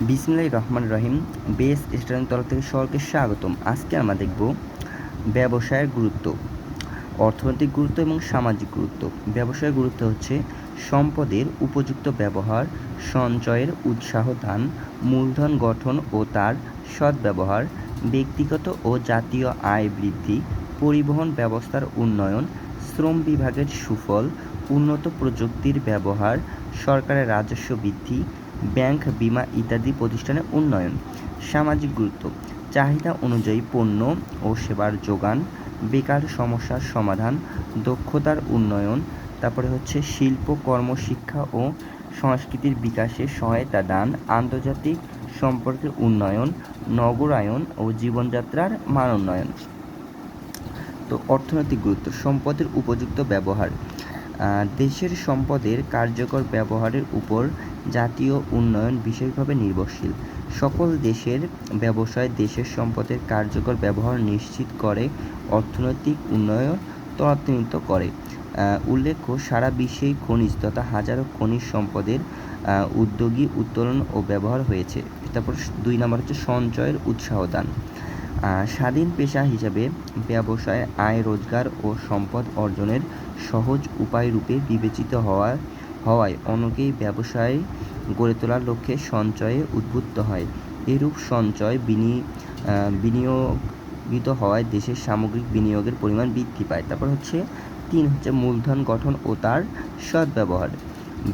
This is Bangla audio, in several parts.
বিসমিল্লাহির রহমান রহিম। বেস স্টুডেন্ট তরফ থেকে সকলকে স্বাগতম। আজকে আমরা দেখব ব্যবসায়ের গুরুত্ব, অর্থনৈতিক গুরুত্ব এবং সামাজিক গুরুত্ব। ব্যবসায়ের গুরুত্ব হচ্ছে সম্পদের উপযুক্ত ব্যবহার, সঞ্চয়ের উৎসাহ দান, মূলধন গঠন ও তার সদ্ব্যবহার, ব্যক্তিগত ও জাতীয় আয় বৃদ্ধি, পরিবহন ব্যবস্থার উন্নয়ন, শ্রম বিভাগের সুফল, উন্নত প্রযুক্তির ব্যবহার, সরকারের রাজস্ব বৃদ্ধি ব্যাংক, বিমা ইত্যাদি প্রতিষ্ঠানের উন্নয়ন, সামাজিক গুরুত্ব, চাহিদা অনুযায়ী পণ্য ও সেবার যোগান, বেকার সমস্যার সমাধান, দক্ষতার উন্নয়ন, তারপরে হচ্ছে শিল্প, কর্মশিক্ষা ও সংস্কৃতির বিকাশে সহায়তা দান, আন্তর্জাতিক সম্পর্কের উন্নয়ন, নগরায়ন ও জীবনযাত্রার মান উন্নয়ন। তো অর্থনৈতিক গুরুত্ব, সম্পদের উপযুক্ত ব্যবহার দেশের সম্পদের কার্যকর ব্যবহারের উপর জাতীয় উন্নয়ন বিশেষভাবে নির্ভরশীল। সকল দেশের ব্যবসায় দেশের সম্পদের কার্যকর ব্যবহার নিশ্চিত করে, অর্থনৈতিক উন্নয়ন ত্বরান্বিত করে। উল্লেখ্য, সারা বিশ্বেই খনিজ তথা হাজারো খনিজ সম্পদের উদ্যোগী উত্তোলন ও ব্যবহার হয়েছে। তারপর দুই নম্বর হচ্ছে সঞ্চয়ের উৎসাহ দান স্বাধীন পেশা হিসাবে ব্যবসায় আয়, রোজগার ও সম্পদ অর্জনের সহজ উপায় রূপে বিবেচিত হওয়া, হওয়ায় অনেকেই ব্যবসায় গড়ে তোলার লক্ষ্যে সঞ্চয়ে উদ্বুদ্ধ হয়। এরূপ সঞ্চয় বিনি বিনিয়োগিত হওয়ায় দেশের সামগ্রিক বিনিয়োগের পরিমাণ বৃদ্ধি পায়। তারপর হচ্ছে তিন, হচ্ছে মূলধন গঠন ও তার সদ্ব্যবহার।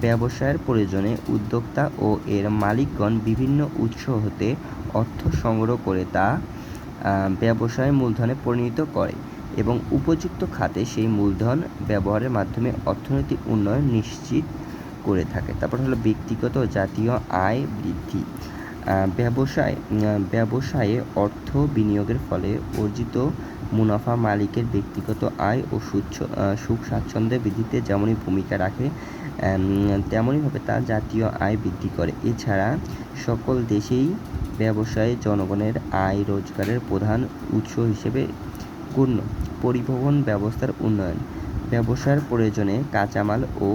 ব্যবসায়ের প্রয়োজনে উদ্যোক্তা ও এর মালিকগণ বিভিন্ন উৎস হতে অর্থ সংগ্রহ করে তা ব্যবসায় মূলধনে পরিণত করে এবং উপযুক্ত খাতে সেই মূলধন ব্যবহারের মাধ্যমে অর্থনৈতিক উন্নয়ন নিশ্চিত করে থাকে। তারপর হলো ব্যক্তিগত জাতীয় আয় বৃদ্ধি। ব্যবসায় ব্যবসায়ে অর্থ বিনিয়োগের ফলে অর্জিত মুনাফা মালিকের ব্যক্তিগত আয় ও সুচ্ছ সুখ স্বাচ্ছন্দ্য বৃদ্ধিতে যেমনই ভূমিকা রাখে তেমনইভাবে তা জাতীয় আয় বৃদ্ধি করে। এছাড়া সকল দেশেই ব্যবসায় জনগণের আয় রোজগারের প্রধান উৎস হিসেবে গণ্য। পরিবহন ব্যবস্থার উন্নয়ন। ব্যবসার প্রয়োজনে কাঁচামাল ও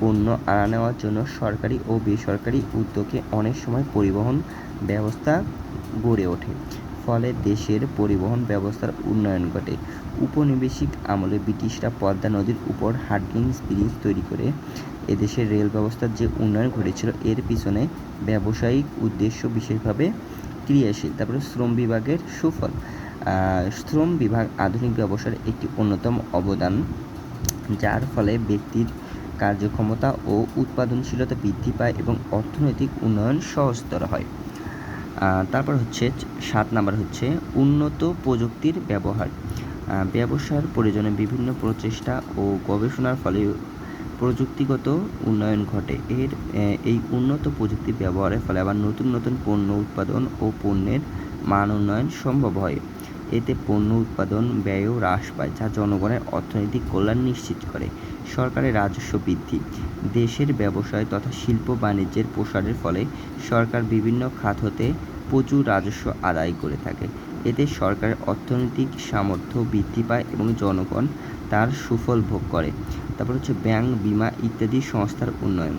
পণ্য আনা নেওয়ার জন্য সরকারি ও বেসরকারি উদ্যোগে অনেক সময় পরিবহন ব্যবস্থা গড়ে ওঠে। ফলে দেশের পরিবহন ব্যবস্থার উন্নয়ন ঘটে। উপনিবেশিক আমলে ব্রিটিশরা পদ্মা নদীর উপর হার্ডিংস ব্রিজ তৈরি করে এদেশের রেল ব্যবস্থার যে উন্নয়ন ঘটেছিল, এর পিছনে ব্যবসায়িক উদ্দেশ্য বিশেষভাবে ক্রিয়াশীল। তারপরে শ্রম বিভাগের সুফল। শ্রম বিভাগ আধুনিক ব্যবসার একটি অন্যতম অবদান, যার ফলে ব্যক্তির কার্যক্ষমতা ও উৎপাদনশীলতা বৃদ্ধি পায় এবং অর্থনৈতিক উন্নয়ন সহজতর হয়। তারপর হচ্ছে, সাত নাম্বার হচ্ছে, উন্নত প্রযুক্তির ব্যবহার। ব্যবসার প্রয়োজনে বিভিন্ন প্রচেষ্টা ও গবেষণার ফলে প্রযুক্তিগত উন্নয়ন ঘটে। এর এই উন্নত প্রযুক্তি ব্যবহারের ফলে আবার নতুন নতুন পণ্য উৎপাদন ও পণ্যের মান উন্নয়ন সম্ভব হয়। এতে পণ্য উৎপাদন ব্যয়ও হ্রাস পায়, যা জনগণের অর্থনৈতিক কল্যাণ নিশ্চিত করে। সরকারের রাজস্ব বৃদ্ধি, দেশের ব্যবসায় তথা শিল্প বাণিজ্যের প্রসারের ফলে সরকার বিভিন্ন খাত হতে প্রচুর রাজস্ব আদায় করে থাকে। এতে সরকারের অর্থনৈতিক সামর্থ্য বৃদ্ধি পায় এবং জনগণ তার সুফল ভোগ করে। তারপর হচ্ছে ব্যাংক, বিমা ইত্যাদি সংস্থার উন্নয়ন।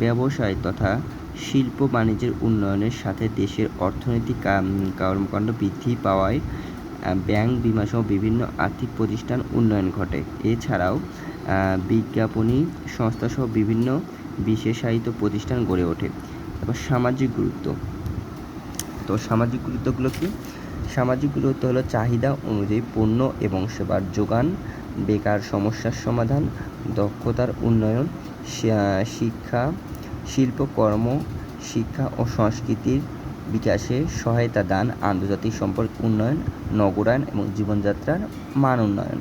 ব্যবসায় তথা শিল্প বাণিজ্যের উন্নয়নের সাথে দেশের অর্থনৈতিক কর্মকাণ্ড বৃদ্ধি পাওয়ায় ব্যাংক বিমা সহ বিভিন্ন আর্থিক প্রতিষ্ঠান উন্নয়ন ঘটে। এছাড়াও বিজ্ঞাপনী সংস্থা সহ বিভিন্ন বিশেষায়িত প্রতিষ্ঠান গড়ে ওঠে। তারপর সামাজিক গুরুত্ব। তো সামাজিক গুরুত্বগুলো কি? সামাজিক গুরুত্ব হলো চাহিদা অনুযায়ী পণ্য এবং সেবার যোগান, বেকার সমস্যার সমাধান, দক্ষতার উন্নয়ন শিক্ষা শিল্পকর্ম শিক্ষা ও সংস্কৃতির বিকাশে সহায়তা দান, আন্তর্জাতিক সম্পর্ক উন্নয়ন, নগরায়ন এবং জীবনযাত্রার মান উন্নয়ন।